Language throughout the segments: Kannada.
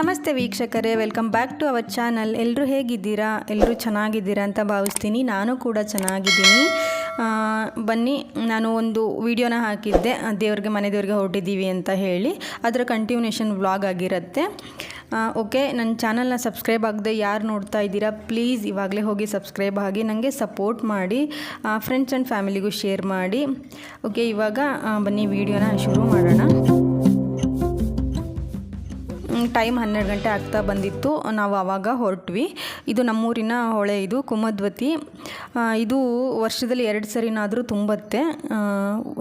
ನಮಸ್ತೆ ವೀಕ್ಷಕರೇ welcome back to our channel ಎಲ್ಲರೂ ಹೇಗಿದ್ದೀರಾ? ಎಲ್ಲರೂ ಚೆನ್ನಾಗಿದ್ದೀರಾ ಅಂತ ಭಾವಿಸ್ತೀನಿ. ನಾನು ಕೂಡ ಚೆನ್ನಾಗಿದ್ದೀನಿ. ಬನ್ನಿ, ನಾನು ಒಂದು ವಿಡಿಯೋನ ಹಾಕಿದ್ದೆ. ದೇವ್ರಿಗೆ, ಮನೆ ದೇವ್ರಿಗೆ ಹೊರಟಿದ್ದೀವಿ ಅಂತ ಹೇಳಿ. ಅದರ ಕಂಟಿನ್ಯೂಷನ್ ವ್ಲಾಗ್ ಆಗಿರುತ್ತೆ. ಓಕೆ ನನ್ನ ಚಾನಲ್ನ ಸಬ್ಸ್ಕ್ರೈಬ್ ಆಗದೆ ಯಾರು ನೋಡ್ತಾ ಇದ್ದೀರಾ ಪ್ಲೀಸ್ ಇವಾಗಲೇ ಹೋಗಿ ಸಬ್ಸ್ಕ್ರೈಬ್ ಆಗಿ ನನಗೆ ಸಪೋರ್ಟ್ ಮಾಡಿ ಫ್ರೆಂಡ್ಸ್ ಆ್ಯಂಡ್ ಫ್ಯಾಮಿಲಿಗೂ ಶೇರ್ ಮಾಡಿ. ಓಕೆ ಇವಾಗ ಬನ್ನಿ, ವಿಡಿಯೋನ ಶುರು ಮಾಡೋಣ. ಟೈಮ್ ಹನ್ನೆರಡು ಗಂಟೆ ಆಗ್ತಾ ಬಂದಿತ್ತು. ನಾವು ಆವಾಗ ಹೊರಟ್ವಿ. ಇದು ನಮ್ಮೂರಿನ ಹೊಳೆ ಇದು, ಕುಮದ್ವತಿ. ಇದು ವರ್ಷದಲ್ಲಿ ಎರಡು ಸರಿನಾದರೂ ತುಂಬತ್ತೆ.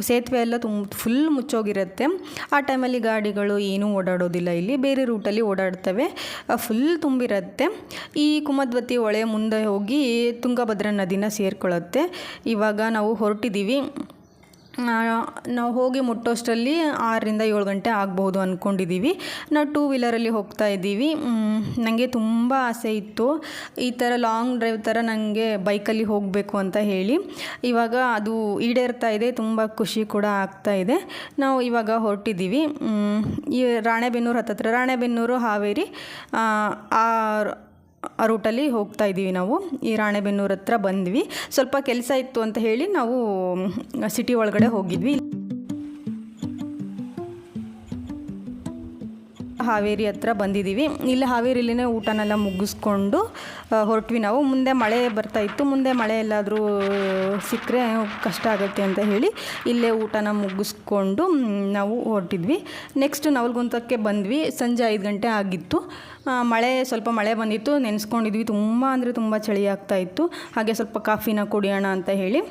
ಸೇತುವೆ ಎಲ್ಲ ತುಂಬ ಫುಲ್ ಮುಚ್ಚೋಗಿರುತ್ತೆ. ಆ ಟೈಮಲ್ಲಿ ಗಾಡಿಗಳು ಏನೂ ಓಡಾಡೋದಿಲ್ಲ ಇಲ್ಲಿ. ಬೇರೆ ರೂಟಲ್ಲಿ ಓಡಾಡ್ತವೆ. ಫುಲ್ ತುಂಬಿರುತ್ತೆ. ಈ ಕುಮದ್ವತಿ ಹೊಳೆ ಮುಂದೆ ಹೋಗಿ ತುಂಗಭದ್ರಾ ನದಿನ ಸೇರ್ಕೊಳ್ಳುತ್ತೆ. ಇವಾಗ ನಾವು ಹೊರಟಿದ್ದೀವಿ. ನಾವು ಹೋಗಿ ಮುಟ್ಟೋಷ್ಟರಲ್ಲಿ ಆರರಿಂದ ಏಳು ಗಂಟೆ ಆಗ್ಬೋದು ಅಂದ್ಕೊಂಡಿದ್ದೀವಿ ನಾವು ಟೂ ವೀಲರಲ್ಲಿ ಹೋಗ್ತಾ ಇದ್ದೀವಿ. ನನಗೆ ತುಂಬ ಆಸೆ ಇತ್ತು. ಈ ಥರ ಲಾಂಗ್ ಡ್ರೈವ್ ಥರ ನನಗೆ ಬೈಕಲ್ಲಿ ಹೋಗಬೇಕು ಅಂತ ಹೇಳಿ. ಇವಾಗ ಅದು ಈಡೇರ್ತಾ ಇದೆ, ತುಂಬ ಖುಷಿ ಕೂಡ ಆಗ್ತಾ ಇದೆ. ನಾವು ಇವಾಗ ಹೊರಟಿದ್ದೀವಿ. ಈ ರಾಣೆಬೆನ್ನೂರು ಹತ್ತತ್ರ, ರಾಣೆಬೆನ್ನೂರು ಹಾವೇರಿ ರೂಟಲ್ಲಿ ಹೋಗ್ತಾ ಇದ್ದೀವಿ ನಾವು. ಈ ರಾಣೆಬೆನ್ನೂರ ಹತ್ರ ಬಂದ್ವಿ. ಸ್ವಲ್ಪ ಕೆಲಸ ಇತ್ತು ಅಂತ ಹೇಳಿ ನಾವು ಸಿಟಿ ಒಳಗಡೆ ಹೋಗಿದ್ವಿ. ಹಾವೇರಿ ಹತ್ರ ಬಂದಿದ್ದೀವಿ. ಇಲ್ಲಿ ಹಾವೇರಿಲಿನೇ ಊಟನೆಲ್ಲ ಮುಗಿಸ್ಕೊಂಡು ಹೊರಟ್ವಿ ನಾವು. ಮುಂದೆ ಮಳೆ ಬರ್ತಾ ಇತ್ತು. ಮುಂದೆ ಮಳೆ ಎಲ್ಲಾದರೂ ಸಿಕ್ಕರೆ ಕಷ್ಟ ಆಗುತ್ತೆ ಅಂತ ಹೇಳಿ ಇಲ್ಲೇ ಊಟನ ಮುಗಿಸ್ಕೊಂಡು ನಾವು ಹೊರಟಿದ್ವಿ. ನೆಕ್ಸ್ಟ್ ನವಲ್ಗುಂತಕ್ಕೆ ಬಂದ್ವಿ. ಸಂಜೆ ಐದು ಗಂಟೆ ಆಗಿತ್ತು. ಮಳೆ, ಸ್ವಲ್ಪ ಮಳೆ ಬಂದಿತ್ತು. ನೆನೆಸ್ಕೊಂಡಿದ್ವಿ. ತುಂಬ ಅಂದರೆ ತುಂಬ ಚಳಿ ಆಗ್ತಾ ಇತ್ತು. ಹಾಗೆ ಸ್ವಲ್ಪ ಕಾಫಿನ ಕುಡಿಯೋಣ ಅಂತ ಹೇಳಿ.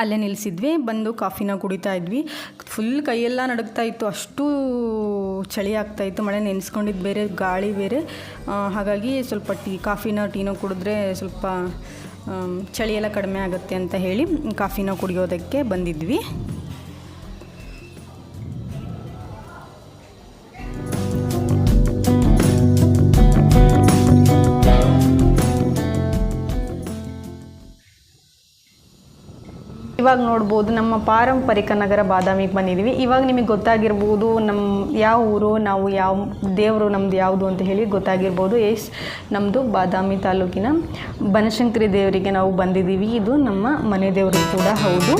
ಅಲ್ಲೇ ನಿಲ್ಲಿಸಿದ್ವಿ ಬಂದು ಕಾಫಿನ ಕುಡಿತಾ ಇದ್ವಿ. ಫುಲ್ ಕೈಯೆಲ್ಲ ನಡುಗ್ತಾ ಇತ್ತು, ಅಷ್ಟು ಚಳಿ ಆಗ್ತಾ ಇತ್ತು, ಮಳೆ ನೆನೆಸ್ಕೊಂಡಿದ್ದು ಬೇರೆ, ಗಾಳಿ ಬೇರೆ. ಹಾಗಾಗಿ ಸ್ವಲ್ಪ ಟೀ, ಕಾಫಿನ, ಟೀನೋ ಕುಡಿದ್ರೆ ಸ್ವಲ್ಪ ಚಳಿ ಎಲ್ಲ ಕಡಿಮೆ ಆಗುತ್ತೆ ಅಂತ ಹೇಳಿ ಕಾಫಿನ ಕುಡಿಯೋದಕ್ಕೆ ಬಂದಿದ್ವಿ. ಇವಾಗ ನೋಡ್ಬೋದು ನಮ್ಮ ಪಾರಂಪರಿಕ ನಗರ ಬಾದಾಮಿಗೆ ಬಂದಿದ್ದೀವಿ ಇವಾಗ ನಿಮಗೆ ಗೊತ್ತಾಗಿರ್ಬೋದು ನಮ್ಮ ಯಾವ ಊರು, ನಾವು ಯಾವ ದೇವರು ನಮ್ಮದು ಯಾವುದು ಅಂತ ಹೇಳಿ ಗೊತ್ತಾಗಿರ್ಬೋದು. ಎಸ್ ನಮ್ಮದು ಬಾದಾಮಿ ತಾಲೂಕಿನ ಬನಶಂಕರಿ ದೇವರಿಗೆ ನಾವು ಬಂದಿದ್ದೀವಿ ಇದು ನಮ್ಮ ಮನೆ ದೇವರು ಕೂಡ ಹೌದು.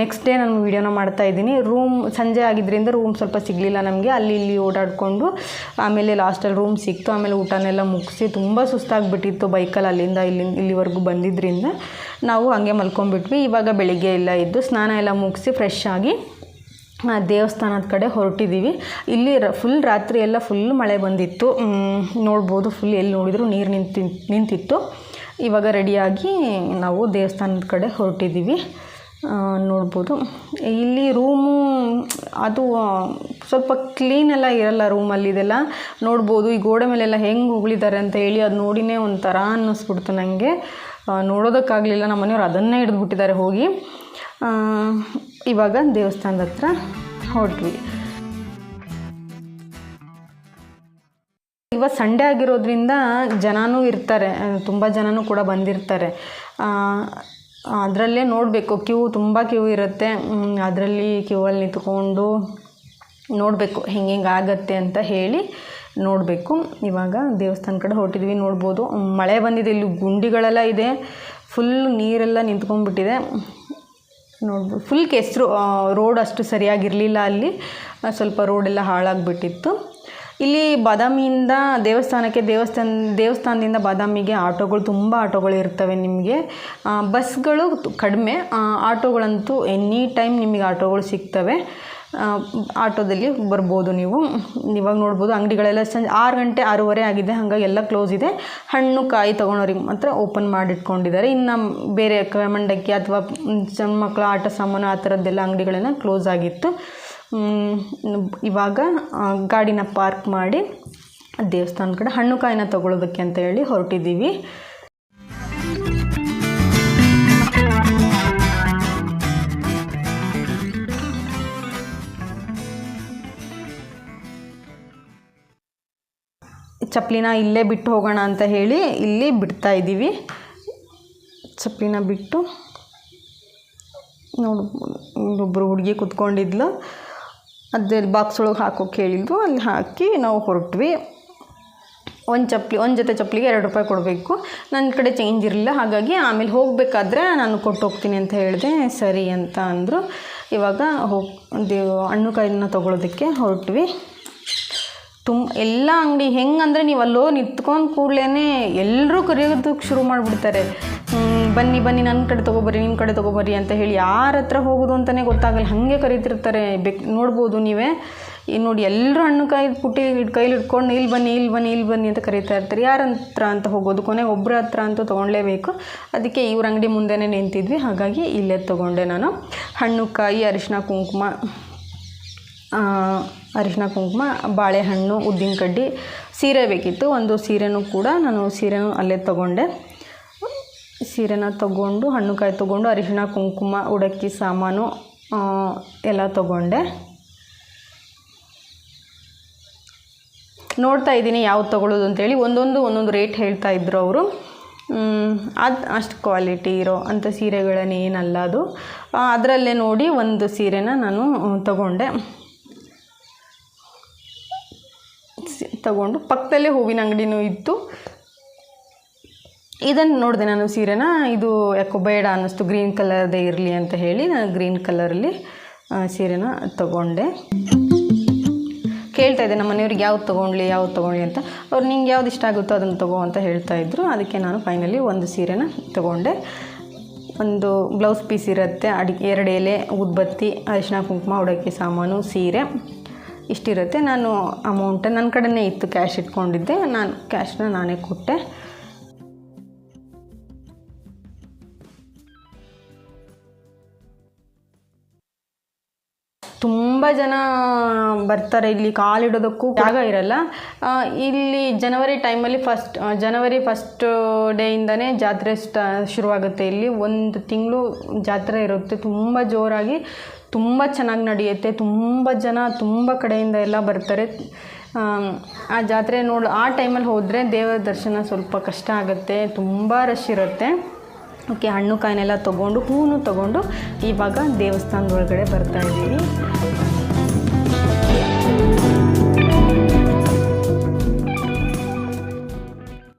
ನೆಕ್ಸ್ಟ್ ಡೇ ನಾನು ವೀಡಿಯೋನ ಮಾಡ್ತಾ ಇದ್ದೀನಿ. ರೂಮ್ ಸಂಜೆ ಆಗಿದ್ದರಿಂದ ರೂಮ್ ಸ್ವಲ್ಪ ಸಿಗಲಿಲ್ಲ ನಮಗೆ. ಅಲ್ಲಿ ಇಲ್ಲಿ ಓಡಾಡಿಕೊಂಡು ಆಮೇಲೆ ಲಾಸ್ಟಲ್ಲಿ ರೂಮ್ ಸಿಕ್ತು. ಆಮೇಲೆ ಊಟನೆಲ್ಲ ಮುಗಿಸಿ ತುಂಬ ಸುಸ್ತಾಗಿಬಿಟ್ಟಿತ್ತು ಬೈಕಲ್ಲಿ ಅಲ್ಲಿಂದ ಇಲ್ಲಿ ಇಲ್ಲಿವರೆಗೂ ಬಂದಿದ್ದರಿಂದ ನಾವು ಹಂಗೆ ಮಲ್ಕೊಂಡ್ಬಿಟ್ವಿ. ಇವಾಗ ಬೆಳಿಗ್ಗೆ ಎಲ್ಲ ಇದ್ದು ಸ್ನಾನ ಎಲ್ಲ ಮುಗಿಸಿ ಫ್ರೆಶ್ ಆಗಿ ದೇವಸ್ಥಾನದ ಕಡೆ ಹೊರಟಿದ್ದೀವಿ ಇಲ್ಲಿ ರ ಫುಲ್ ರಾತ್ರಿ ಎಲ್ಲ ಫುಲ್ ಮಳೆ ಬಂದಿತ್ತು. ನೋಡ್ಬೋದು ಫುಲ್ ಎಲ್ಲಿ ನೋಡಿದ್ರು ನೀರು ನಿಂತಿ, ನಿಂತಿತ್ತು. ಇವಾಗ ರೆಡಿಯಾಗಿ ನಾವು ದೇವಸ್ಥಾನದ ಕಡೆ ಹೊರಟಿದ್ದೀವಿ ನೋಡ್ಬೋದು. ಇಲ್ಲಿ ರೂಮು ಅದು ಸ್ವಲ್ಪ ಕ್ಲೀನ್ ಎಲ್ಲ ಇರಲ್ಲ ರೂಮಲ್ಲಿ ಇದೆಲ್ಲ. ನೋಡ್ಬೋದು, ಈ ಗೋಡೆ ಮೇಲೆಲ್ಲ ಹೆಂಗೆ ಉಗುಳಿದ್ದಾರೆ ಅಂತ ಹೇಳಿ ಅದು ನೋಡಿನೇ ಒಂಥರ ಅನ್ನಿಸ್ಬಿಡ್ತು ನನಗೆ ನೋಡೋದಕ್ಕಾಗಲಿಲ್ಲ, ನಮ್ಮ ಮನೆಯವ್ರು ಅದನ್ನೇ ಹಿಡಿದ್ಬಿಟ್ಟಿದ್ದಾರೆ ಹೋಗಿ. ಇವಾಗ ದೇವಸ್ಥಾನದ ಹತ್ರ ಹೊರಟ್ವಿ. ಇವಾಗ ಸಂಡೇ ಆಗಿರೋದ್ರಿಂದ ಜನನೂ ಇರ್ತಾರೆ ತುಂಬ ಜನನೂ ಕೂಡ ಬಂದಿರ್ತಾರೆ. ಅದರಲ್ಲೇ ನೋಡಬೇಕು. ಕ್ಯೂ ತುಂಬ ಕ್ಯೂ ಇರುತ್ತೆ. ಅದರಲ್ಲಿ ಕ್ಯೂವಲ್ಲಿ ನಿಂತ್ಕೊಂಡು ನೋಡಬೇಕು. ಹೆಂಗೆ ಹೆಂಗೆ ಆಗತ್ತೆ ಅಂತ ಹೇಳಿ ನೋಡಬೇಕು. ಇವಾಗ ದೇವಸ್ಥಾನ ಕಡೆ ಹೊರಟಿದ್ವಿ, ನೋಡ್ಬೋದು. ಮಳೆ ಬಂದಿದೆ. ಇಲ್ಲಿ ಗುಂಡಿಗಳೆಲ್ಲ ಇದೆ. ಫುಲ್ ನೀರೆಲ್ಲ ನಿಂತ್ಕೊಂಡ್ಬಿಟ್ಟಿದೆ. ನೋಡ್ಬೋದು ಫುಲ್ ಕೆಸರು ರೋಡ್ ಅಷ್ಟು ಸರಿಯಾಗಿರಲಿಲ್ಲ ಅಲ್ಲಿ. ಸ್ವಲ್ಪ ರೋಡೆಲ್ಲ ಹಾಳಾಗಿಬಿಟ್ಟಿತ್ತು. ಇಲ್ಲಿ ಬಾದಾಮಿಯಿಂದ ದೇವಸ್ಥಾನಕ್ಕೆ ದೇವಸ್ಥಾನ, ದೇವಸ್ಥಾನದಿಂದ ಬಾದಾಮಿಗೆ ಆಟೋಗಳು, ತುಂಬ ಆಟೋಗಳು ಇರ್ತವೆ ನಿಮಗೆ. ಬಸ್ಗಳು ಕಡಿಮೆ ಆಟೋಗಳಂತೂ ಎನಿ ಟೈಮ್ ನಿಮಗೆ ಆಟೋಗಳು ಸಿಗ್ತವೆ. ಆಟೋದಲ್ಲಿ ಬರ್ಬೋದು ನೀವು. ಇವಾಗ ನೋಡ್ಬೋದು ಅಂಗಡಿಗಳೆಲ್ಲ ಸಂಜೆ ಆರು ಗಂಟೆ, ಆರೂವರೆ ಆಗಿದೆ, ಹಾಗಾಗಿ ಎಲ್ಲ ಕ್ಲೋಸ್ ಇದೆ. ಹಣ್ಣು, ಕಾಯಿ ತೊಗೊಳೋರಿಗೆ ಮಾತ್ರ ಓಪನ್ ಮಾಡಿಟ್ಕೊಂಡಿದ್ದಾರೆ. ಇನ್ನು ಬೇರೆ ಕಮಂಡಕ್ಕಿ ಮಂಡಕ್ಕಿ ಅಥವಾ ಸಣ್ಣ ಮಕ್ಕಳ ಆಟ ಸಾಮಾನು ಆ ಥರದ್ದೆಲ್ಲ ಅಂಗಡಿಗಳೆಲ್ಲ ಕ್ಲೋಸ್ ಆಗಿತ್ತು. ಇವಾಗ ಗಾಡಿನ ಪಾರ್ಕ್ ಮಾಡಿ ದೇವಸ್ಥಾನ ಕಡೆ ಹಣ್ಣು ಕಾಯಿನ ತೊಗೊಳೋದಕ್ಕೆ ಅಂತ ಹೇಳಿ ಹೊರಟಿದ್ದೀವಿ. ಚಪ್ಪಲಿನ ಇಲ್ಲೇ ಬಿಟ್ಟು ಹೋಗೋಣ ಅಂತ ಹೇಳಿ ಇಲ್ಲಿ ಬಿಡ್ತಾ ಇದ್ದೀವಿ. ಚಪ್ಪಲಿನ ಬಿಟ್ಟು ನೋಡ್ಬೋದು ಇಲ್ಲೊಬ್ಬರು ಹುಡುಗಿ ಕುತ್ಕೊಂಡಿದ್ಲು. ಅದಲ್ಲಿ ಬಾಕ್ಸ್ ಒಳಗೆ ಹಾಕೋಕೆ ಹೇಳಿದ್ರು ಅಲ್ಲಿ ಹಾಕಿ ನಾವು ಹೊರಟ್ವಿ. ಒಂದು ಚಪ್ಪಲಿ ಒಂದು ಜೊತೆ ಚಪ್ಪಲಿಗೆ ಎರಡು ರೂಪಾಯಿ ಕೊಡಬೇಕು. ನನ್ನ ಕಡೆ ಚೇಂಜ್ ಇರಲಿಲ್ಲ. ಹಾಗಾಗಿ ಆಮೇಲೆ ಹೋಗಬೇಕಾದ್ರೆ ನಾನು ಕೊಟ್ಟು ಹೋಗ್ತೀನಿ ಅಂತ ಹೇಳಿದೆ. ಸರಿ ಅಂತ ಅಂದರು. ಇವಾಗ ಹೋಗಿ ಹಣ್ಣು ಕಾಯಿನ ತೊಗೊಳೋದಕ್ಕೆ ಹೊರಟ್ವಿ. ತುಂಬ ಎಲ್ಲ ಅಂಗಡಿ ಹೆಂಗಂದರೆ ನೀವು ಅಲ್ಲೋ ನಿಂತ್ಕೊಂಡು ಕೂಡಲೇ ಎಲ್ಲರೂ ಕರೆಯೋದಕ್ಕೆ ಶುರು ಮಾಡಿಬಿಡ್ತಾರೆ. ಬನ್ನಿ ಬನ್ನಿ ನನ್ನ ಕಡೆ ತೊಗೊಬರ್ರಿ ನಿಮ್ಮ ಕಡೆ ತೊಗೊಬರ್ರಿ ಅಂತ ಹೇಳಿ ಯಾರ ಹತ್ರ ಹೋಗೋದು ಅಂತಲೇ ಗೊತ್ತಾಗಲ್ಲ. ಹಾಗೆ ಕರೀತಿರ್ತಾರೆ. ಬೆಕ್, ನೋಡ್ಬೋದು ನೀವೇ. ನೋಡಿ ಎಲ್ಲರೂ ಹಣ್ಣು ಕಾಯಿ ಪುಟ್ಟಿ ಕೈಲಿ ಇಟ್ಕೊಂಡು ಇಲ್ಲಿ ಬನ್ನಿ ಇಲ್ಲಿ ಬನ್ನಿ ಇಲ್ಲಿ ಬನ್ನಿ ಅಂತ ಕರೀತಾ ಇರ್ತಾರೆ. ಯಾರ ಹತ್ರ ಅಂತ ಹೋಗೋದು? ಕೊನೆಗೆ ಒಬ್ಬರ ಹತ್ರ ಅಂತೂ ತೊಗೊಳ್ಳೇಬೇಕು ಅದಕ್ಕೆ ಇವ್ರ ಅಂಗಡಿ ಮುಂದೆನೇ ನಿಂತಿದ್ವಿ. ಹಾಗಾಗಿ ಇಲ್ಲೇ ತೊಗೊಂಡೆ ನಾನು. ಹಣ್ಣು ಕಾಯಿ ಅರಿಶಿನ ಕುಂಕುಮ ಅರಿಶಿನ ಕುಂಕುಮ, ಬಾಳೆಹಣ್ಣು ಉದ್ದಿನ ಕಡ್ಡಿ ಸೀರೆ ಬೇಕಿತ್ತು. ಒಂದು ಸೀರೆನೂ ಕೂಡ ನಾನು ಸೀರೆನೂ ಅಲ್ಲೇ ತೊಗೊಂಡೆ. ಸೀರೆನ ತಗೊಂಡು, ಹಣ್ಣುಕಾಯಿ ತೊಗೊಂಡು ಅರಿಶಿನ ಕುಂಕುಮ, ಉಡಕ್ಕಿ ಸಾಮಾನು ಎಲ್ಲ ತಗೊಂಡೆ. ನೋಡ್ತಾ ಇದ್ದೀನಿ ಯಾವ್ದು ತೊಗೊಳ್ಳೋದು ಅಂತೇಳಿ. ಒಂದೊಂದು ಒಂದೊಂದು ರೇಟ್ ಹೇಳ್ತಾ ಇದ್ರು ಅವರು. ಅದು ಅಷ್ಟು ಕ್ವಾಲಿಟಿ ಇರೋ ಅಂಥ ಸೀರೆಗಳನ್ನೇನಲ್ಲ ಅದು. ಅದರಲ್ಲೇ ನೋಡಿ ಒಂದು ಸೀರೆನ ನಾನು ತಗೊಂಡೆ. ತಗೊಂಡು, ಪಕ್ಕದಲ್ಲೇ ಹೂವಿನ ಅಂಗಡಿನೂ ಇತ್ತು. ಇದನ್ನು ನೋಡಿದೆ ನಾನು ಸೀರೆನ, ಇದು ಯಾಕೋ ಬೇಡ ಅನ್ನಿಸ್ತು ಗ್ರೀನ್ ಕಲರ್ದೇ ಇರಲಿ ಅಂತ ಹೇಳಿ ನಾನು ಗ್ರೀನ್ ಕಲರಲ್ಲಿ ಸೀರೆನ ತಗೊಂಡೆ. ಕೇಳ್ತಾ ಇದ್ದೆ ನಮ್ಮ ಮನೆಯವ್ರಿಗೆ ಯಾವ್ದು ತೊಗೊಳ್ಳಿ ಯಾವ್ದು ತೊಗೊಳ್ಳಿ ಅಂತ. ಅವ್ರು ನಿಂಗೆ ಯಾವ್ದು ಇಷ್ಟ ಆಗುತ್ತೋ ಅದನ್ನು ತಗೋ ಅಂತ ಹೇಳ್ತಾ ಇದ್ರು. ಅದಕ್ಕೆ ನಾನು ಫೈನಲಿ ಒಂದು ಸೀರೆನ ತಗೊಂಡೆ. ಒಂದು ಬ್ಲೌಸ್ ಪೀಸ್ ಇರುತ್ತೆ ಅಡಿಗೆ ಎರಡು ಎಲೆ, ಉದ್ಬತ್ತಿ ಅರಿಶಿನ ಕುಂಕುಮ, ಉಡೋಕ್ಕೆ ಸಾಮಾನು, ಸೀರೆ ಇಷ್ಟಿರುತ್ತೆ. ನಾನು ಅಮೌಂಟ್ ನನ್ನ ಕಡೆನೇ ಇತ್ತು ಕ್ಯಾಶ್ ಇಟ್ಕೊಂಡಿದ್ದೆ. ನಾನು ಕ್ಯಾಶ್ನ ನಾನೇ ಕೊಟ್ಟೆ. ತುಂಬ ಜನ ಬರ್ತಾರೆ ಇಲ್ಲಿ ಕಾಲಿಡೋದಕ್ಕೂ ಜಾಗ ಇರಲ್ಲ. ಇಲ್ಲಿ ಜನವರಿ ಟೈಮಲ್ಲಿ ಫಸ್ಟ್ ಜನವರಿ ಫಸ್ಟ್ ಡೇಯಿಂದನೇ ಜಾತ್ರೆ ಸ್ಟ ಶುರುವಾಗುತ್ತೆ. ಇಲ್ಲಿ ಒಂದು ತಿಂಗಳು ಜಾತ್ರೆ ಇರುತ್ತೆ. ತುಂಬ ಜೋರಾಗಿ ತುಂಬ ಚೆನ್ನಾಗಿ ನಡೆಯುತ್ತೆ. ತುಂಬ ಜನ ತುಂಬ ಕಡೆಯಿಂದ ಎಲ್ಲ ಬರ್ತಾರೆ. ಆ ಜಾತ್ರೆ ನೋಡು ಆ ಟೈಮಲ್ಲಿ ಹೋದರೆ ದೇವರ ದರ್ಶನ ಸ್ವಲ್ಪ ಕಷ್ಟ ಆಗುತ್ತೆ. ತುಂಬ ರಶ್ ಇರುತ್ತೆ. ಓಕೆ ಹಣ್ಣು ಕಾಯಿನೆಲ್ಲ ತೊಗೊಂಡು ಹೂವು ತೊಗೊಂಡು ಇವಾಗ ದೇವಸ್ಥಾನದ ಒಳಗಡೆ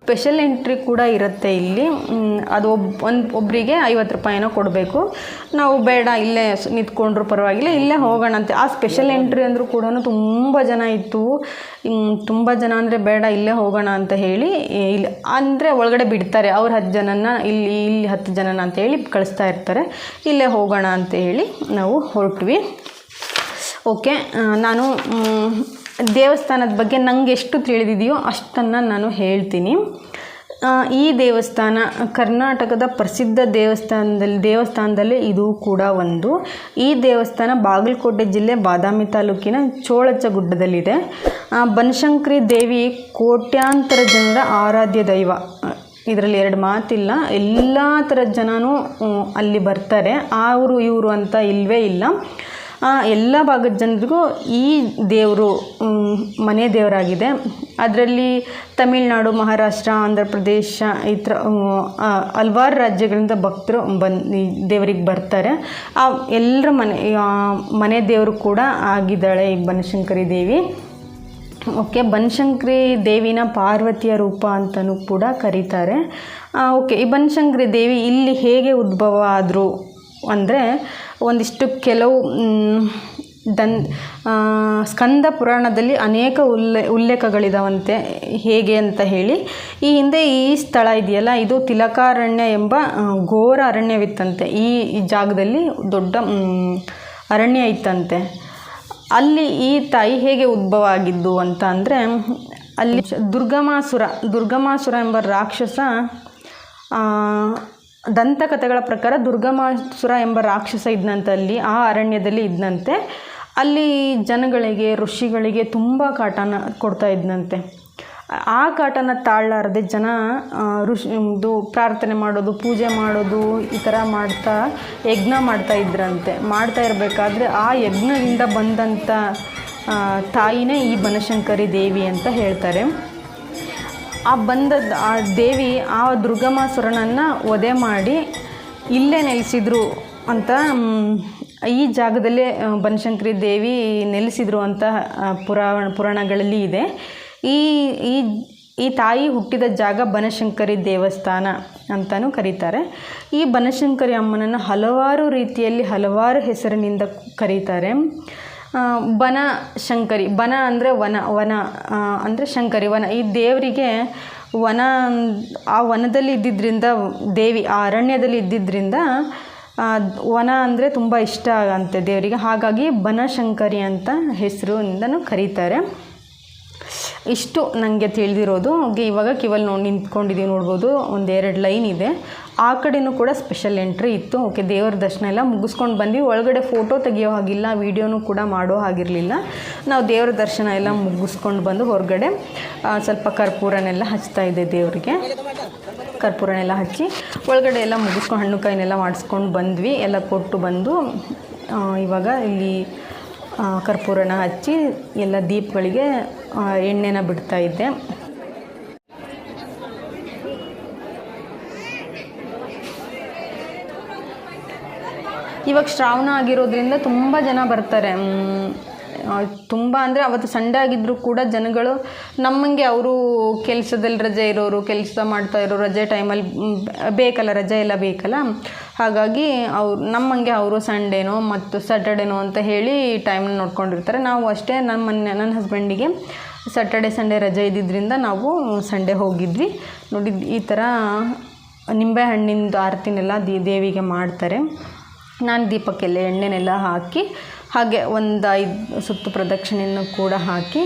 ಸ್ಪೆಷಲ್ ಎಂಟ್ರಿ ಕೂಡ ಇರುತ್ತೆ ಇಲ್ಲಿ. ಅದು ಒಬ್, ಒಂದು ಒಬ್ಬರಿಗೆ ಐವತ್ತು ರೂಪಾಯಿನೋ ಕೊಡಬೇಕು. ನಾವು ಬೇಡ, ಇಲ್ಲೇ ನಿಂತ್ಕೊಂಡ್ರು ಪರವಾಗಿಲ್ಲ, ಇಲ್ಲೇ ಹೋಗೋಣ ಅಂತ ಆ ಸ್ಪೆಷಲ್ ಎಂಟ್ರಿ ಅಂದರೂ ಕೂಡ ತುಂಬ ಜನ ಇತ್ತು. ತುಂಬ ಜನ ಅಂದರೆ ಬೇಡ, ಇಲ್ಲೇ ಹೋಗೋಣ ಅಂತ ಹೇಳಿ ಇಲ್ಲಿ, ಅಂದರೆ ಒಳಗಡೆ ಬಿಡ್ತಾರೆ. ಅವ್ರು ಹತ್ತು ಜನನ ಇಲ್ಲಿ ಇಲ್ಲಿ ಹತ್ತು ಜನನ ಅಂತ ಹೇಳಿ ಕಳಿಸ್ತಾ ಇರ್ತಾರೆ. ಇಲ್ಲೇ ಹೋಗೋಣ ಅಂತ ಹೇಳಿ ನಾವು ಹೊರಟ್ವಿ. ಓಕೆ ನಾನು ದೇವಸ್ಥಾನದ ಬಗ್ಗೆ ನನಗೆ ಎಷ್ಟು ತಿಳಿದಿದೆಯೋ ಅಷ್ಟನ್ನು ನಾನು ಹೇಳ್ತೀನಿ. ಈ ದೇವಸ್ಥಾನ ಕರ್ನಾಟಕದ ಪ್ರಸಿದ್ಧ ದೇವಸ್ಥಾನದಲ್ಲಿ ದೇವಸ್ಥಾನದಲ್ಲಿ ಇದು ಕೂಡ ಒಂದು. ಈ ದೇವಸ್ಥಾನ ಬಾಗಲಕೋಟೆ ಜಿಲ್ಲೆ ಬಾದಾಮಿ ತಾಲೂಕಿನ ಚೋಳಚ್ಚ ಗುಡ್ಡದಲ್ಲಿದೆ ಆ, ಬನಶಂಕರಿ ದೇವಿ ಕೋಟ್ಯಾಂತರ ಜನರ ಆರಾಧ್ಯ ದೈವ. ಇದರಲ್ಲಿ ಎರಡು ಮಾತಿಲ್ಲ. ಎಲ್ಲ ಥರದ ಜನನೂ ಅಲ್ಲಿ ಬರ್ತಾರೆ. ಅವರು ಇವರು ಅಂತ ಇಲ್ಲವೇ ಇಲ್ಲ. ಎಲ್ಲ ಭಾಗದ ಜನರಿಗೂ ಈ ದೇವರು ಮನೆ ದೇವರಾಗಿದೆ. ಅದರಲ್ಲಿ ತಮಿಳುನಾಡು, ಮಹಾರಾಷ್ಟ್ರ ಆಂಧ್ರ ಪ್ರದೇಶ ಈ ಥರ ಹಲ್ವಾರು ರಾಜ್ಯಗಳಿಂದ ಭಕ್ತರು ಬಂದು ದೇವರಿಗೆ ಬರ್ತಾರೆ. ಆ, ಎಲ್ಲರ ಮನೆ ಮನೆ ದೇವರು ಕೂಡ ಆಗಿದ್ದಾಳೆ ಈ ಬನಶಂಕರಿ ದೇವಿ. ಓಕೆ, ಬನಶಂಕರಿ ದೇವಿನ ಪಾರ್ವತಿಯ ರೂಪ ಅಂತಲೂ ಕೂಡ ಕರೀತಾರೆ. ಓಕೆ, ಈ ಬನಶಂಕರಿ ದೇವಿ ಇಲ್ಲಿ ಹೇಗೆ ಉದ್ಭವ ಆದರು ಅಂದರೆ ಒಂದಿಷ್ಟು ಕೆಲವು ದನ್ ಸ್ಕಂದ ಪುರಾಣದಲ್ಲಿ ಅನೇಕ ಉಲ್ಲೆ, ಉಲ್ಲೇಖಗಳಿದಾವಂತೆ. ಹೇಗೆ ಅಂತ ಹೇಳಿ, ಈ ಹಿಂದೆ ಈ ಸ್ಥಳ ಇದೆಯಲ್ಲ, ಇದು ತಿಲಕಾರಣ್ಯ ಎಂಬ ಘೋರ ಅರಣ್ಯವಿತ್ತಂತೆ. ಈ ಜಾಗದಲ್ಲಿ ದೊಡ್ಡ ಅರಣ್ಯ ಇತ್ತಂತೆ. ಅಲ್ಲಿ ಈ ತಾಯಿ ಹೇಗೆ ಉದ್ಭವ ಆಗಿದ್ದು ಅಂತ ಅಂದರೆ, ಅಲ್ಲಿ ದುರ್ಗಮಾಸುರ ದುರ್ಗಮಾಸುರ ಎಂಬ ರಾಕ್ಷಸ ದಂತಕಥೆಗಳ ಪ್ರಕಾರ ದುರ್ಗಮಾಸುರ ಎಂಬ ರಾಕ್ಷಸ ಇದ್ನಂತೆ ಅಲ್ಲಿ, ಆ ಅರಣ್ಯದಲ್ಲಿ ಇದ್ದಂತೆ ಅಲ್ಲಿ ಜನಗಳಿಗೆ, ಋಷಿಗಳಿಗೆ ತುಂಬ ಕಾಟನ ಕೊಡ್ತಾ ಇದ್ನಂತೆ. ಆ ಕಾಟನ ತಾಳಲಾರದೆ ಜನ ಋಷಿ, ಇದು ಪ್ರಾರ್ಥನೆ ಮಾಡೋದು, ಪೂಜೆ ಮಾಡೋದು, ಈ ಥರ ಮಾಡ್ತಾ, ಯಜ್ಞ ಮಾಡ್ತಾ ಇದ್ರಂತೆ. ಮಾಡ್ತಾ ಇರಬೇಕಾದ್ರೆ ಆ ಯಜ್ಞದಿಂದ ಬಂದಂಥ ತಾಯಿನೇ ಈ ಬನಶಂಕರಿ ದೇವಿ ಅಂತ ಹೇಳ್ತಾರೆ. ಆ ಬಂದ ಆ ದೇವಿ ಆ ದುರ್ಗಮಾಸುರನನ್ನು ವಧೆ ಮಾಡಿ ಇಲ್ಲೇ ನೆಲೆಸಿದ್ರು ಅಂತ ಈ ಜಾಗದಲ್ಲೇ ಬನಶಂಕರಿ ದೇವಿ ನೆಲೆಸಿದ್ರು ಅಂತ ಪುರಾಣ, ಪುರಾಣಗಳಲ್ಲಿ ಇದೆ. ಈ ಈ ಈ ತಾಯಿ ಹುಟ್ಟಿದ ಜಾಗ ಬನಶಂಕರಿ ದೇವಸ್ಥಾನ ಅಂತಲೂ ಕರೀತಾರೆ. ಈ ಬನಶಂಕರಿ ಅಮ್ಮನನ್ನು ಹಲವಾರು ರೀತಿಯಲ್ಲಿ, ಹಲವಾರು ಹೆಸರಿನಿಂದ ಕರೀತಾರೆ. ಬನ ಶಂಕರಿ ಬನ ಅಂದರೆ ವನ ವನ ಅಂದರೆ ಶಂಕರಿ, ವನ. ಈ ದೇವರಿಗೆ ವನ ಆ ವನದಲ್ಲಿ ಇದ್ದಿದ್ದರಿಂದ ದೇವಿ, ಆ ಅರಣ್ಯದಲ್ಲಿ ಇದ್ದಿದ್ದರಿಂದ ವನ ಅಂದರೆ ತುಂಬ ಇಷ್ಟ ಆಗಂತೆ ದೇವರಿಗೆ. ಹಾಗಾಗಿ ಬನಶಂಕರಿ ಅಂತ ಹೆಸರಿಂದನೂ ಕರೀತಾರೆ. ಇಷ್ಟು ನನಗೆ ತಿಳಿದಿರೋದು. ಹಾಗೆ ಇವಾಗ ಕಿವಲ್ ನೋಡಿ ನಿಂತ್ಕೊಂಡಿದ್ದೀವಿ ನೋಡ್ಬೋದು. ಒಂದೆರಡು ಲೈನ್ ಇದೆ. ಆ ಕಡೆಯೂ ಕೂಡ ಸ್ಪೆಷಲ್ ಎಂಟ್ರಿ ಇತ್ತು. ಓಕೆ, ದೇವರ ದರ್ಶನ ಎಲ್ಲ ಮುಗಿಸ್ಕೊಂಡು ಬಂದ್ವಿ. ಒಳಗಡೆ ಫೋಟೋ ತೆಗಿಯೋ ಹಾಗಿಲ್ಲ. ವೀಡಿಯೋನೂ ಕೂಡ ಮಾಡೋ ಹಾಗಿರಲಿಲ್ಲ. ನಾವು ದೇವರ ದರ್ಶನ ಎಲ್ಲ ಮುಗಿಸ್ಕೊಂಡು ಬಂದು ಹೊರಗಡೆ ಸ್ವಲ್ಪ ಕರ್ಪೂರನೆಲ್ಲ ಹಚ್ತಾ ಇದೆ ದೇವರಿಗೆ. ಕರ್ಪೂರನೆಲ್ಲ ಹಚ್ಚಿ ಒಳಗಡೆ ಎಲ್ಲ ಮುಗಿಸ್ಕೊಂಡು ಹಣ್ಣು ಕಾಯಿನೆಲ್ಲ ಮಾಡಿಸ್ಕೊಂಡು ಬಂದ್ವಿ. ಎಲ್ಲ ಕೊಟ್ಟು ಬಂದು ಇವಾಗ ಇಲ್ಲಿ ಕರ್ಪೂರನ ಹಚ್ಚಿ ಎಲ್ಲ ದೀಪಗಳಿಗೆ ಎಣ್ಣೆನ ಬಿಡ್ತಾ ಇದ್ದೆ. ಇವಾಗ ಶ್ರಾವಣ ಆಗಿರೋದ್ರಿಂದ ತುಂಬ ಜನ ಬರ್ತಾರೆ. ತುಂಬ ಅಂದರೆ ಅವತ್ತು ಸಂಡೆ ಆಗಿದ್ದರೂ ಕೂಡ ಜನಗಳು ನಮ್ಮಂಗೆ ಅವರು ಕೆಲಸದಲ್ಲಿ ರಜೆ ಇರೋರು, ಕೆಲಸ ಮಾಡ್ತಾ ಇರೋರು ರಜೆ ಟೈಮಲ್ಲಿ ಬೇಕಲ್ಲ, ರಜೆ ಎಲ್ಲ ಬೇಕಲ್ಲ. ಹಾಗಾಗಿ ಅವ್ರು, ನಮ್ಮಂಗೆ ಅವರು ಸಂಡೇನೋ ಮತ್ತು ಸ್ಯಾಟರ್ಡೇನೋ ಅಂತ ಹೇಳಿ ಟೈಮ್ನ ನೋಡ್ಕೊಂಡಿರ್ತಾರೆ. ನಾವು ಅಷ್ಟೇ ನಮ್ಮ ಮನೆ ನನ್ನ ಹಸ್ಬೆಂಡಿಗೆ ಸ್ಯಾಟರ್ಡೆ ಸಂಡೇ ರಜೆ ಇದ್ದಿದ್ದರಿಂದ ನಾವು ಸಂಡೇ ಹೋಗಿದ್ವಿ. ನೋಡಿ ಈ ಥರ ನಿಂಬೆ ಹಣ್ಣಿಂದು ಆರತಿನೆಲ್ಲ ದಿ, ದೇವಿಗೆ ಮಾಡ್ತಾರೆ. ನಾನು ದೀಪಕ್ಕೆಲ್ಲ ಎಣ್ಣೆನೆಲ್ಲ ಹಾಕಿ, ಹಾಗೆ ಒಂದು ಐದು ಸುತ್ತು ಪ್ರದಕ್ಷಿಣೆಯನ್ನು ಕೂಡ ಹಾಕಿ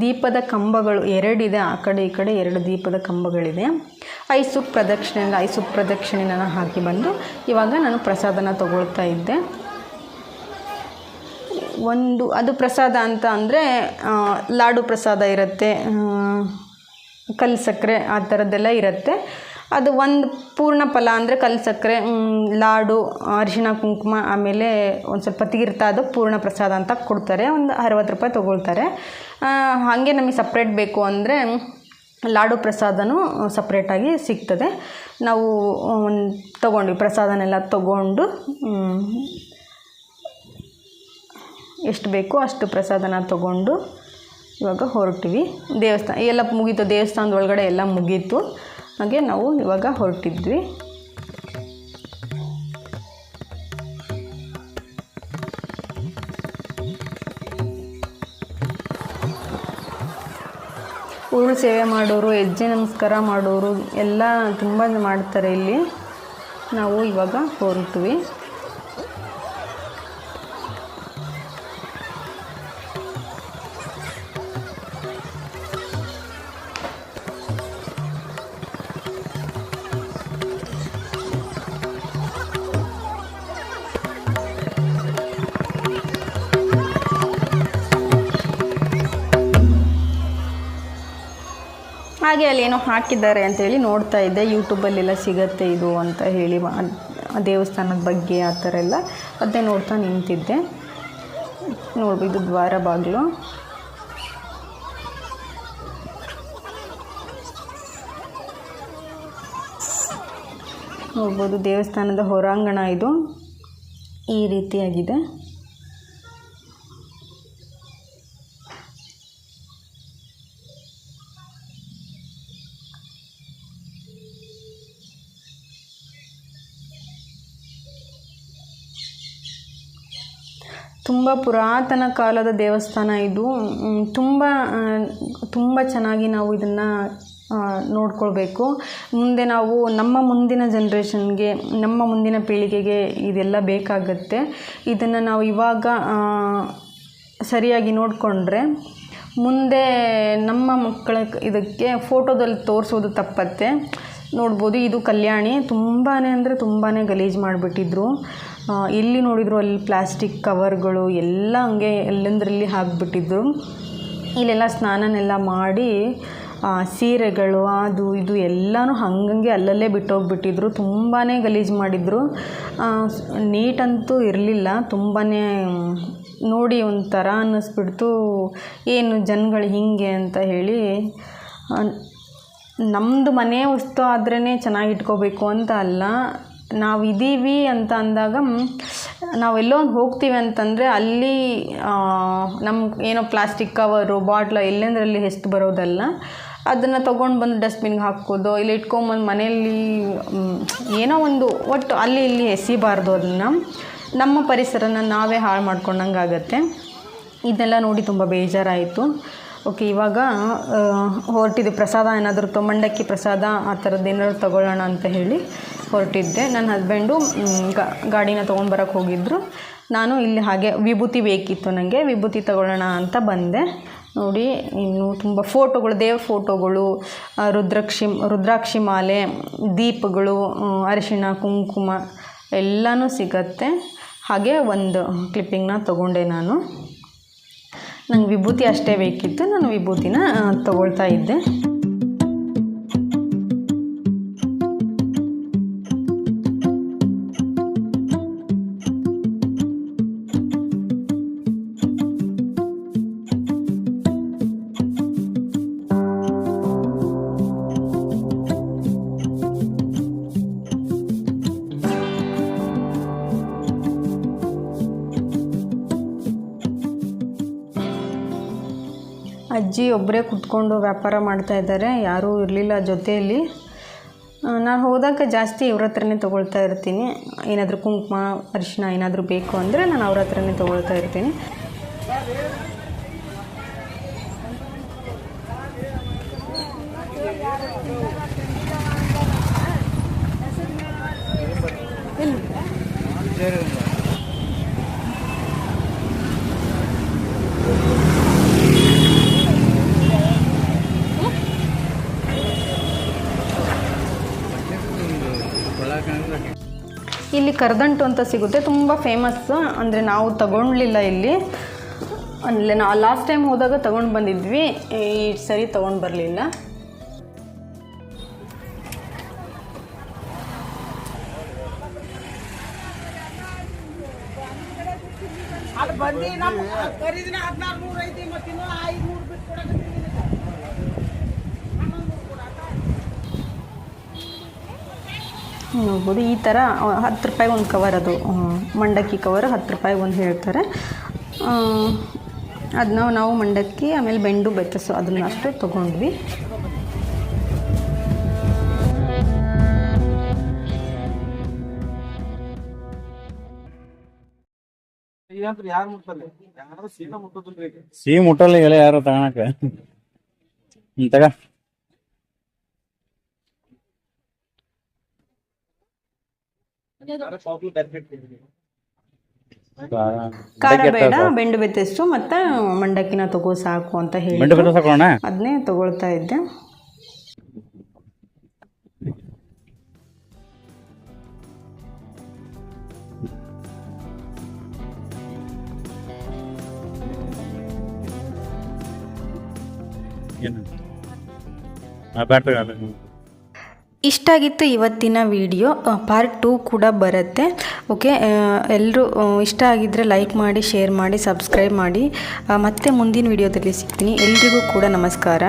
ದೀಪದ ಕಂಬಗಳು ಎರಡಿದೆ. ಆ ಕಡೆ, ಈ ಕಡೆ ಎರಡು ದೀಪದ ಕಂಬಗಳಿದೆ. ಐಸು ಪ್ರದಕ್ಷಿಣೆಯಿಂದ ಪ್ರದಕ್ಷಿಣೆ ಐಸು ಪ್ರದಕ್ಷಿಣೆ ನಾನು ಹಾಕಿ ಬಂದು ಇವಾಗ ನಾನು ಪ್ರಸಾದನ ತಗೊಳ್ತಾ ಇದ್ದೆ. ಒಂದು, ಅದು ಪ್ರಸಾದ ಅಂತ ಅಂದರೆ ಲಾಡು ಪ್ರಸಾದ ಇರುತ್ತೆ. ಕಲ್ಲು ಸಕ್ಕರೆ ಆ ಥರದ್ದೆಲ್ಲ ಇರುತ್ತೆ. ಅದು ಒಂದು ಪೂರ್ಣ ಫಲ ಅಂದರೆ ಕಲ್ಲು ಸಕ್ಕರೆ ಲಾಡು, ಅರಿಶಿಣ, ಕುಂಕುಮ, ಆಮೇಲೆ ಒಂದು ಸ್ವಲ್ಪ ತೀರ್ಥ ಅದು ಪೂರ್ಣ ಪ್ರಸಾದ ಅಂತ ಕೊಡ್ತಾರೆ. ಒಂದು ಅರವತ್ತು ರೂಪಾಯಿ ತೊಗೊಳ್ತಾರೆ. ಹಾಗೆ ನಮಗೆ ಸಪ್ರೇಟ್ ಬೇಕು ಅಂದರೆ ಲಾಡು ಪ್ರಸಾದನೂ ಸಪ್ರೇಟಾಗಿ ಸಿಗ್ತದೆ. ನಾವು ತೊಗೊಂಡ್ವಿ, ಪ್ರಸಾದನೆಲ್ಲ ತೊಗೊಂಡು ಎಷ್ಟು ಬೇಕೋ ಅಷ್ಟು ಪ್ರಸಾದನ ತೊಗೊಂಡು ಇವಾಗ ಹೊರಟಿವಿ. ದೇವಸ್ಥಾನ, ಎಲ್ಲ ಮುಗೀತು, ದೇವಸ್ಥಾನದ ಒಳಗಡೆ ಎಲ್ಲ ಮುಗೀತು. ಹಾಗೆ ನಾವು ಇವಾಗ ಹೊರಟಿದ್ವಿ. ಉರುಳು ಸೇವೆ ಮಾಡೋರು, ಹೆಜ್ಜೆ ನಮಸ್ಕಾರ ಮಾಡೋರು ಎಲ್ಲ ತುಂಬ ಮಾಡ್ತಾರೆ ಇಲ್ಲಿ. ನಾವು ಇವಾಗ ಹೊರಟ್ವಿ. ಹಾಗೆ ಅಲ್ಲಿ ಏನೋ ಹಾಕಿದ್ದಾರೆ ಅಂತೇಳಿ ನೋಡ್ತಾ ಇದ್ದೆ. ಯೂಟ್ಯೂಬಲ್ಲೆಲ್ಲ ಸಿಗತ್ತೆ ಇದು ಅಂತ ಹೇಳಿ ದೇವಸ್ಥಾನದ ಬಗ್ಗೆ ಆ ಥರ ಎಲ್ಲ ಅದೇ ನೋಡ್ತಾ ನಿಂತಿದ್ದೆ. ನೋಡ್ಬೋದು ದ್ವಾರ ಬಾಗಿಲು. ನೋಡ್ಬೋದು ದೇವಸ್ಥಾನದ ಹೊರಾಂಗಣ ಇದು ಈ ರೀತಿಯಾಗಿದೆ. ತುಂಬ ಪುರಾತನ ಕಾಲದ ದೇವಸ್ಥಾನ ಇದು. ತುಂಬ ತುಂಬ ಚೆನ್ನಾಗಿ ನಾವು ಇದನ್ನು ನೋಡ್ಕೊಳ್ಬೇಕು. ಮುಂದೆ ನಾವು ನಮ್ಮ ಮುಂದಿನ ಜನ್ರೇಷನ್ಗೆ ನಮ್ಮ ಮುಂದಿನ ಪೀಳಿಗೆಗೆ ಇದೆಲ್ಲ ಬೇಕಾಗತ್ತೆ. ಇದನ್ನು ನಾವು ಇವಾಗ ಸರಿಯಾಗಿ ನೋಡಿಕೊಂಡ್ರೆ ಮುಂದೆ ನಮ್ಮ ಮಕ್ಕಳ ಇದಕ್ಕೆ ಫೋಟೋದಲ್ಲಿ ತೋರಿಸೋದು ತಪ್ಪತ್ತೆ. ನೋಡ್ಬೋದು, ಇದು ಕಲ್ಯಾಣಿ. ತುಂಬಾ ಅಂದರೆ ತುಂಬಾ ಗಲೀಜು ಮಾಡಿಬಿಟ್ಟಿದ್ರು. ಎಲ್ಲಿ ನೋಡಿದ್ರು ಅಲ್ಲಿ ಪ್ಲಾಸ್ಟಿಕ್ ಕವರ್ಗಳು ಎಲ್ಲ ಹಂಗೆ ಎಲ್ಲೆಂದ್ರಲ್ಲಿ ಹಾಕ್ಬಿಟ್ಟಿದ್ರು. ಇಲ್ಲೆಲ್ಲ ಸ್ನಾನನೆಲ್ಲ ಮಾಡಿ ಸೀರೆಗಳು, ಅದು ಇದು ಎಲ್ಲನೂ ಹಂಗಂಗೆ ಅಲ್ಲಲ್ಲೇ ಬಿಟ್ಟೋಗ್ಬಿಟ್ಟಿದ್ರು. ತುಂಬಾ ಗಲೀಜು ಮಾಡಿದರು. ನೀಟಂತೂ ಇರಲಿಲ್ಲ. ತುಂಬಾ ನೋಡಿ ಒಂಥರ ಅನ್ನಿಸ್ಬಿಡ್ತು. ಏನು ಜನಗಳು ಹೀಗೆ ಅಂತ ಹೇಳಿ ನಮ್ಮದು ಮನೆ ವಸ್ತು ಆದ್ರೇ ಚೆನ್ನಾಗಿ ಇಟ್ಕೋಬೇಕು ಅಂತ ಅಲ್ಲ. ನಾವು ಇದ್ದೀವಿ ಅಂತ ಅಂದಾಗ ನಾವೆಲ್ಲೋ ಹೋಗ್ತೀವಿ ಅಂತಂದರೆ ಅಲ್ಲಿ ನಮ್ಮ ಏನೋ ಪ್ಲಾಸ್ಟಿಕ್ ಕವರು, ಬಾಟ್ಲು ಎಲ್ಲೆಂದರಲ್ಲಿ ಹೆಸ್ತು ಬರೋದಲ್ಲ, ಅದನ್ನು ತೊಗೊಂಡು ಬಂದು ಡಸ್ಟ್ಬಿನ್ಗೆ ಹಾಕೋದು, ಇಲ್ಲಿ ಇಟ್ಕೊಂಬಂದು ಮನೆಯಲ್ಲಿ ಏನೋ ಒಂದು ಒಟ್ಟು ಅಲ್ಲಿ ಇಲ್ಲಿ ಎಸಿಬಾರ್ದು ಅದನ್ನು ನಮ್ಮ ಪರಿಸರನ ನಾವೇ ಹಾಳು ಮಾಡ್ಕೊಂಡಂಗೆ ಆಗುತ್ತೆ. ಇದೆಲ್ಲ ನೋಡಿ ತುಂಬ ಬೇಜಾರಾಯಿತು. ಓಕೆ, ಇವಾಗ ಹೊರಟಿದ್ದು ಪ್ರಸಾದ ಏನಾದರೂ ತೊ ಮಂಡಕ್ಕಿ ಪ್ರಸಾದ ಆ ಥರದ್ದು ಏನಾದ್ರು ತೊಗೊಳ್ಳೋಣ ಅಂತ ಹೇಳಿ ಹೊರಟಿದ್ದೆ. ನನ್ನ ಹಸ್ಬೆಂಡು ಗಾಡಿನ ತೊಗೊಂಡು ಬರೋಕ್ಕೆ ಹೋಗಿದ್ದರು ನಾನು ಇಲ್ಲಿ ಹಾಗೆ ವಿಭೂತಿ ಬೇಕಿತ್ತು ನನಗೆ ವಿಭೂತಿ ತಗೊಳ್ಳೋಣ ಅಂತ ಬಂದೆ. ನೋಡಿ, ಇನ್ನು ತುಂಬ ಫೋಟೋಗಳು ದೇವ್ರ ಫೋಟೋಗಳು ರುದ್ರಾಕ್ಷಿ ರುದ್ರಾಕ್ಷಿ ಮಾಲೆ, ದೀಪಗಳು ಅರಿಶಿಣ, ಕುಂಕುಮ ಎಲ್ಲನೂ ಸಿಗತ್ತೆ. ಹಾಗೆ ಒಂದು ಕ್ಲಿಪ್ಪಿಂಗ್ನ ತೊಗೊಂಡೆ ನಾನು. ನಂಗೆ ವಿಭೂತಿ ಅಷ್ಟೇ ಬೇಕಿತ್ತು. ನಾನು ವಿಭೂತಿನ ತಗೊಳ್ತಾ ಇದ್ದೆ. ಒಬ್ಬರೇ ಕುತ್ಕೊಂಡು ವ್ಯಾಪಾರ ಮಾಡ್ತಾ ಇದ್ದಾರೆ, ಯಾರೂ ಇರಲಿಲ್ಲ ಜೊತೆಯಲ್ಲಿ. ನಾನು ಹೋದಾಗ ಜಾಸ್ತಿ ಇವ್ರ ಹತ್ರನೇ ತೊಗೊಳ್ತಾ ಇರ್ತೀನಿ. ಏನಾದರೂ ಕುಂಕುಮ ಅರಿಶಿನ ಏನಾದರೂ ಬೇಕು ಅಂದರೆ ನಾನು ಅವ್ರ ಹತ್ರನೇ ತೊಗೊಳ್ತಾ ಇರ್ತೀನಿ. ಇಲ್ಲಿ ಕರದಂಟು ಅಂತ ಸಿಗುತ್ತೆ. ತುಂಬ ಫೇಮಸ್ ಅಂದರೆ ನಾವು ತಗೊಳ್ಲಿಲ್ಲ ಇಲ್ಲಿ. ಅಂದರೆ ನಾವು ಲಾಸ್ಟ್ ಟೈಮ್ ಹೋದಾಗ ತೊಗೊಂಡು ಬಂದಿದ್ವಿ. ಈ ಸರಿ ತೊಗೊಂಡು ಬರಲಿಲ್ಲ. ಅಲ್ಲಿ ಬಂದು ನಮ್ಮ ಖರೀದಿನ ಹದಿನಾರು ನೂರು ಐತಿ ಮತ್ತೆ ಇನ್ನೂ ಐದು ನೂರು ಬಿಟ್ಟು ಕೊಡಕತ್ತೀನಿ ನೋಡ್ಬೋದು. ಈ ಥರ ಹತ್ತು ರೂಪಾಯಿ ಒಂದು ಕವರ್ ಅದು. ಮಂಡಕ್ಕಿ ಕವರ್ ಹತ್ತು ರೂಪಾಯಿ ಒಂದು ಹೇಳ್ತಾರೆ. ಅದನ್ನ ನಾವು ಮಂಡಕ್ಕಿ ಆಮೇಲೆ ಬೆಂಡು ಬೆತ್ತಸು ಅದನ್ನ ಅಷ್ಟೇ ತೊಗೊಂಡ್ವಿ. ಯಾರು ಮುಟ್ಟಲ್ಲ ಯಾರು ಸೀದಾ ಮುಟ್ಟೋದಿಲ್ರಿ ಸಿಹಿ ಮುಟ್ಟಲ್ಲ ಯಾರು ತಗೊಳಕ ಹ್ಮ್ ತಗ. ಖಾರ ಬೇಡ ಬೆಂಡು ಬೆತ್ತಷ್ಟು ಮತ್ತು ಮಂಡಕ್ಕಿನ ತಗೋ ಸಾಕು ಅಂತ ಹೇಳಿ. ಬೆಂಡು ಬೆತ್ತ ತಗೊಳ್ಳೋಣ ಅದನ್ನೇ ತಗೊಳ್ತಾ ಇದ್ದೆ. ಏನು? ಹಾಂ ಬ್ಯಾಟ್ ತಗ ಇಷ್ಟಾಗಿತ್ತು ಇವತ್ತಿನ ವಿಡಿಯೋ. ಪಾರ್ಟ್ ಟೂ ಕೂಡ ಬರುತ್ತೆ. ಓಕೆ ಎಲ್ಲರೂ ಇಷ್ಟ ಆಗಿದ್ದರೆ ಲೈಕ್ ಮಾಡಿ ಶೇರ್ ಮಾಡಿ ಸಬ್ಸ್ಕ್ರೈಬ್ ಮಾಡಿ. ಮತ್ತೆ ಮುಂದಿನ ವಿಡಿಯೋದಲ್ಲಿ ಸಿಗ್ತೀನಿ. ಎಲ್ರಿಗೂ ಕೂಡ ನಮಸ್ಕಾರ.